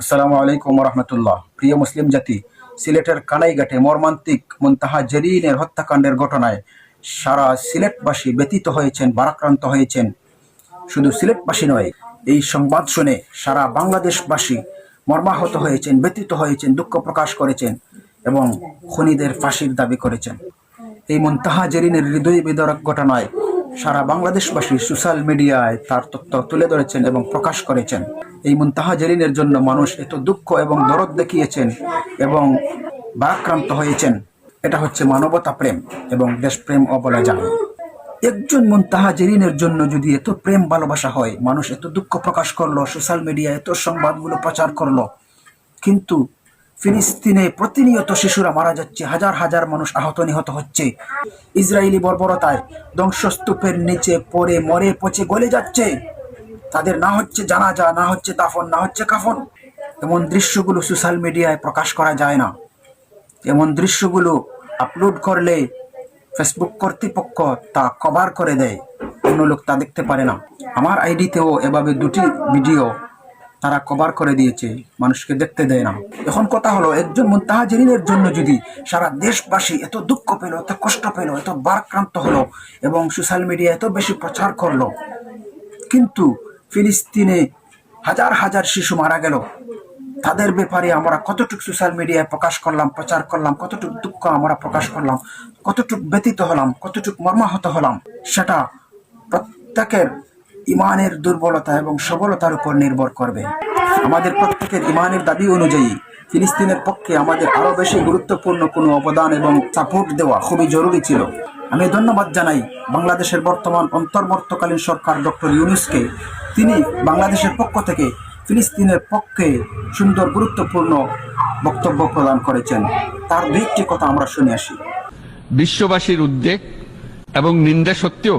আসসালামু আলাইকুম রহমতুল্লাহ প্রিয় মুসলিম জাতি, সিলেটের কানাইঘাটে মর্মান্তিক মুনতাহা জেরিনের হত্যাকাণ্ডের ঘটনায় সারা সিলেটবাসী ব্যতীত হয়েছেন বারাক্রান্ত হয়েছেন। শুধু সিলেটবাসী নয়, এই সংবাদ শুনে সারা বাংলাদেশবাসী মর্মাহত হয়েছেন ব্যতীত হয়েছেন, দুঃখ প্রকাশ করেছেন এবং খুনিদের ফাঁসির দাবি করেছেন। এই মুনতাহা জেরিনের হৃদয় বিদরক ঘটনায় সারা বাংলাদেশবাসী সোশ্যাল মিডিয়ায় তার তথ্য তুলে ধরেছেন এবং প্রকাশ করেছেন। এই মুনতাহা জেরিনের জন্য মানুষ এত দুঃখ এবং দরদ দেখিয়েছেন এবং বারাক্রান্ত হয়েছেন। এটা হচ্ছে মানবতা প্রেম এবং দেশপ্রেম অবলা যায় একজন মুনতাহা জেরিনের জন্য যদি এত প্রেম ভালোবাসা হয়, মানুষ এত দুঃখ প্রকাশ করল, সোশ্যাল মিডিয়ায় এত সংবাদগুলো প্রচার করল, কিন্তু ফিলিস্তিনে প্রতিনিয়ত শিশুরা মারা যাচ্ছে, হাজার হাজার মানুষ আহত নিহত হচ্ছে। ইসরায়েলি বর্বরতায় ধ্বংসস্তূপের নিচে পড়ে, মরে, পচে, গলে যাচ্ছে। তাদের না হচ্ছে জানাজা, না হচ্ছে দাফন, না হচ্ছে কাফন। এমন দৃশ্যগুলো সোশ্যাল মিডিয়ায় প্রকাশ করা যায় না। এমন দৃশ্যগুলো আপলোড করলে ফেসবুক কর্তৃপক্ষ তা কভার করে দেয়। অন্য লোক তা দেখতে পারে না। আমার আইডিতেও এভাবে দুটি ভিডিও তারা কভার করে দিয়েছে, মানুষকে দেখতে দেয় না। এখন কথা হলো, একজন মুন্তাহাজিরিনের জন্য যদি সারা দেশবাসী এত দুঃখ পেল, এত কষ্ট পেল, এত বারক্রান্ত হলো এবং সোশ্যাল মিডিয়া এত বেশি প্রচার করল, কিন্তু ফিলিস্তিনে হাজার হাজার শিশু মারা গেল, তাদের ব্যাপারে আমরা কতটুকু সোশ্যাল মিডিয়ায় প্রকাশ করলাম, প্রচার করলাম, কতটুকু দুঃখ আমরা প্রকাশ করলাম, কতটুকু ব্যতীত হলাম, কতটুকু মর্মাহত হলাম, সেটা প্রত্যেকের ইমানের দুর্বলতা এবং সবলতার উপর নির্ভর করবে। আমাদের প্রত্যেকের ইমানের দাবি অনুযায়ী ফিলিস্তিনের পক্ষে আমাদের আরও বেশি গুরুত্বপূর্ণ কোনো অবদান এবং সাপোর্ট দেওয়া খুবই জরুরি ছিল। আমি ধন্যবাদ জানাই বাংলাদেশের বর্তমান অন্তর্বর্তকালীন সরকার ডক্টর ইউনুসকে। তিনি বাংলাদেশের পক্ষ থেকে ফিলিস্তিনের পক্ষে সুন্দর, গুরুত্বপূর্ণ বক্তব্য প্রদান করেছেন। তার দুই একটি কথা আমরা শুনে আসি। বিশ্ববাসীর উদ্বেগ এবং নিন্দা সত্ত্বেও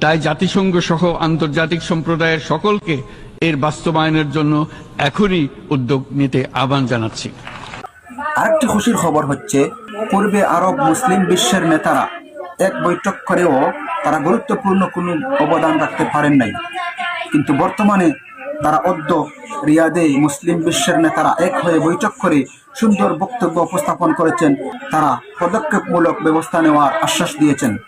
তাই জাতিসংঘ সহ আন্তর্জাতিক সম্প্রদায়ের সকলকে এর বাস্তবায়নের জন্য এখনই উদ্যোগ নিতে আহ্বান জানাচ্ছি। আরেকটি খুশির খবর হচ্ছে, পূর্বে আরব মুসলিম বিশ্বের নেতারা এক বৈঠক করেও তারা গুরুত্বপূর্ণ কোনো অবদান রাখতে পারেন নাই। কিন্তু বর্তমানে তারা অদ্য রিয়াদে মুসলিম বিশ্বের নেতারা এক হয়ে বৈঠক করে সুন্দর বক্তব্য উপস্থাপন করেছেন। তারা পদক্ষেপমূলক ব্যবস্থা নেওয়ার আশ্বাস দিয়েছেন।